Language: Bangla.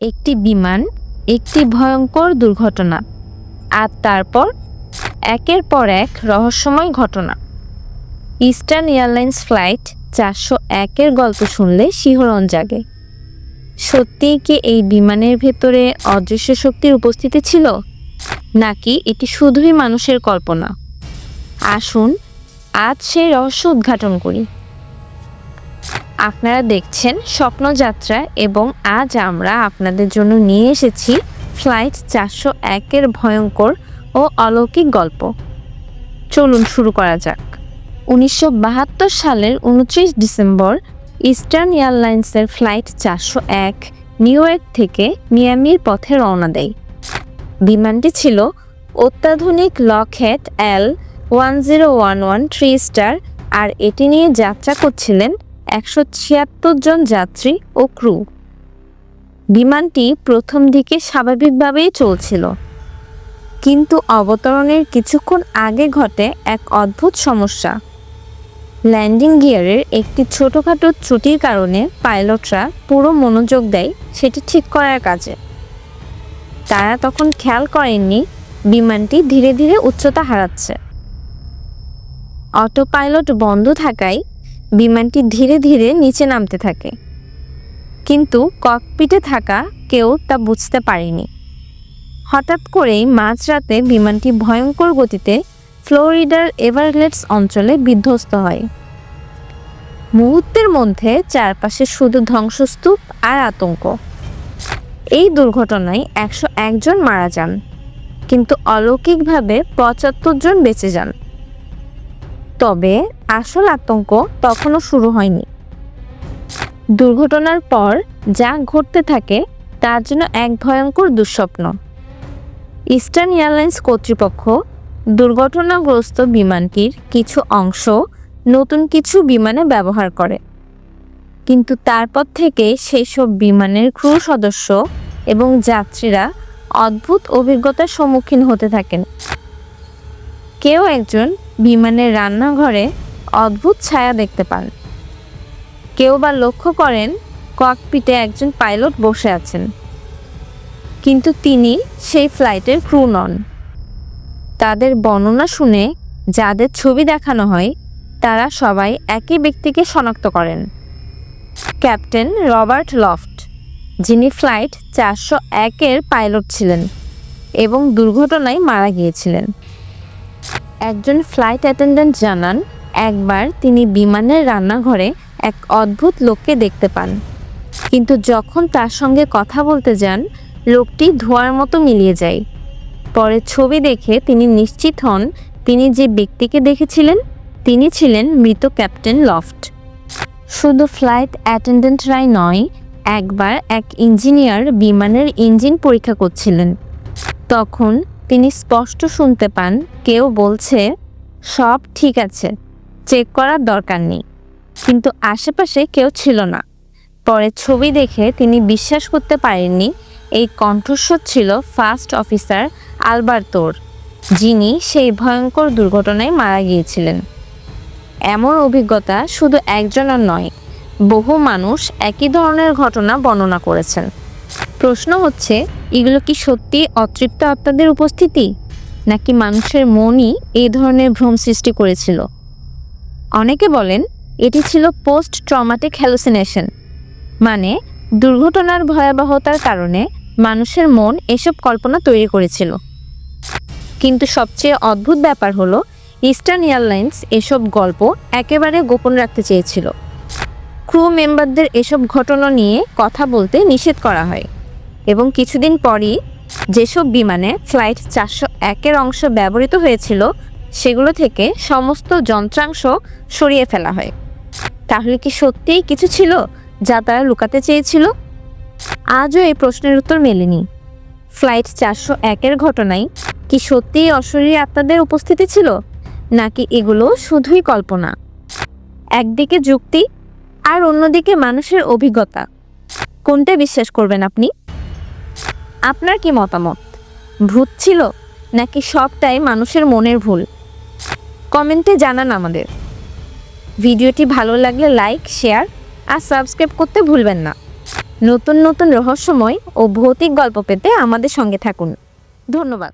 একটি বিমান, একটি ভয়ঙ্কর দুর্ঘটনা, আর তারপর একের পর এক রহস্যময় ঘটনা। ইস্টার্ন এয়ারলাইন্স ফ্লাইট চারশো একের গল্প শুনলে শিহরণ জাগে। সত্যিই কি এই বিমানের ভেতরে অদৃশ্য শক্তির উপস্থিতি ছিল? নাকি এটি শুধুই মানুষের কল্পনা? আসুন আজ সেই রহস্য উদ্ঘাটন করি। আপনারা দেখছেন স্বপ্নযাত্রা এবং আজ আমরা আপনাদের জন্য নিয়ে এসেছি ফ্লাইট চারশো একের ভয়ঙ্কর ও অলৌকিক গল্প। চলুন শুরু করা যাক। উনিশশো বাহাত্তর সালের উনত্রিশ ডিসেম্বর ইস্টার্ন এয়ারলাইন্সের ফ্লাইট চারশো এক নিউ ইয়র্ক থেকে মিয়ামির পথে রওনা দেয়। বিমানটি ছিল অত্যাধুনিক Lockheed L one zero one one tri star আর এটি নিয়ে যাত্রা করছিলেন একশো ছিয়াত্তর জন যাত্রী ও ক্রু। বিমানটি প্রথম দিকে স্বাভাবিকভাবেই চলছিল। কিন্তু অবতরণের কিছুক্ষণ আগে ঘটে এক অদ্ভুত সমস্যা। ল্যান্ডিং গিয়ারের একটি ছোটোখাটো ত্রুটির কারণে পাইলটরা পুরো মনোযোগ দেয় সেটি ঠিক করার কাজে। তারা তখন খেয়াল করেননি বিমানটি ধীরে ধীরে উচ্চতা হারাচ্ছে। অটো পাইলট বন্ধ থাকায় বিমানটি ধীরে ধীরে নিচে নামতে থাকে। কিন্তু ককপিটে থাকা কেউ তা বুঝতে পারেনি। হঠাৎ করেই মাঝরাতে বিমানটি ভয়ঙ্কর গতিতে ফ্লোরিডার এভারলেটস অঞ্চলে বিধ্বস্ত হয়। মুহূর্তের মধ্যে চারপাশে শুধু ধ্বংসস্তূপ আর আতঙ্ক। এই দুর্ঘটনায় একশো একজন মারা যান, কিন্তু অলৌকিকভাবে পঁচাত্তর জন বেঁচে যান। তবে আসল আতঙ্ক তখনও শুরু হয়নি। দুর্ঘটনার পর যা ঘটতে থাকে তার জন্য এক ভয়ঙ্কর দুঃস্বপ্ন। ইস্টার্ন এয়ারলাইন্স কর্তৃপক্ষ দুর্ঘটনাগ্রস্ত বিমানটির কিছু অংশ নতুন কিছু বিমানে ব্যবহার করে। কিন্তু তারপর থেকে সেই সব বিমানের ক্রু সদস্য এবং যাত্রীরা অদ্ভুত অভিজ্ঞতার সম্মুখীন হতে থাকেন। কেউ একজন বিমানের রান্নাঘরে অদ্ভুত ছায়া দেখতে পান। কেউ বা লক্ষ্য করেন, ককপিটে একজন পাইলট বসে আছেন। কিন্তু তিনি সেই ফ্লাইটের ক্রু নন। তাদের বর্ণনা শুনে যাদের ছবি দেখানো হয়, তারা সবাই একই ব্যক্তিকে শনাক্ত করেন। ক্যাপ্টেন রবার্ট লফট, যিনি ফ্লাইট চারশো একের পাইলট ছিলেন এবং দুর্ঘটনায় মারা গিয়েছিলেন। একজন ফ্লাইট অ্যাটেন্ডেন্ট জানান একবার তিনি বিমানের রান্নাঘরে এক অদ্ভুত লোককে দেখতে পান। কিন্তু যখন তার সঙ্গে কথা বলতে যান, লোকটি ধোঁয়ার মতো মিলিয়ে যায়। পরে ছবি দেখে তিনি নিশ্চিত হন, তিনি যে ব্যক্তিকে দেখেছিলেন, তিনি ছিলেন মৃত ক্যাপ্টেন লফট। শুধু ফ্লাইট অ্যাটেন্ডেন্টরাই নয়, একবার এক ইঞ্জিনিয়ার বিমানের ইঞ্জিন পরীক্ষা করছিলেন। তখন তিনি স্পষ্ট শুনতে পান, কেউ বলছে, সব ঠিক আছে। চেক করার দরকার নেই। কিন্তু আশেপাশে কেউ ছিল না। পরে ছবি দেখে তিনি বিশ্বাস করতে পারেননি, এই কণ্ঠস্বর ছিল ফার্স্ট অফিসার আলবার্তোর, যিনি সেই ভয়ঙ্কর দুর্ঘটনায় মারা গিয়েছিলেন। এমন অভিজ্ঞতা শুধু একজনের নয়, বহু মানুষ একই ধরনের ঘটনা বর্ণনা করেছেন। প্রশ্ন হচ্ছে, এগুলো কি সত্যি অতৃপ্ত আত্মাদের উপস্থিতি? নাকি মানুষের মনই এই ধরনের ভ্রম সৃষ্টি করেছিল? অনেকে বলেন এটি ছিল পোস্ট ট্রমাটিক হ্যালুসিনেশন মানে দুর্ঘটনার ভয়াবহতার কারণে মানুষের মন এসব কল্পনা তৈরি করেছিল। কিন্তু সবচেয়ে অদ্ভুত ব্যাপার হলো ইস্টার্ন এয়ারলাইন্স এসব গল্প একেবারে গোপন রাখতে চেয়েছিল। ক্রু মেম্বারদের এসব ঘটনা নিয়ে কথা বলতে নিষেধ করা হয় এবং কিছুদিন পরই যেসব বিমানে ফ্লাইট চারশো একের অংশ ব্যবহৃত হয়েছিল সেগুলো থেকে সমস্ত যন্ত্রাংশ সরিয়ে ফেলা হয়। তাহলে কি সত্যিই কিছু ছিল যা তারা লুকাতে চেয়েছিল? আজও এই প্রশ্নের উত্তর মেলেনি। ফ্লাইট চারশো একের ঘটনায় কি সত্যিই অশরীরী আত্মাদের উপস্থিতি ছিল? নাকি এগুলো শুধুই কল্পনা? একদিকে যুক্তি আর অন্যদিকে মানুষের অভিজ্ঞতা। কোনটা বিশ্বাস করবেন আপনি? আপনার কি মতামত? ভূত ছিল নাকি সবটাই মানুষের মনের ভুল? কমেন্টে জানান আমাদের। ভিডিওটি ভালো লাগলে লাইক, শেয়ার আর সাবস্ক্রাইব করতে ভুলবেন না। নতুন নতুন রহস্যময় ও ভৌতিক গল্প পেতে আমাদের সঙ্গে থাকুন। ধন্যবাদ।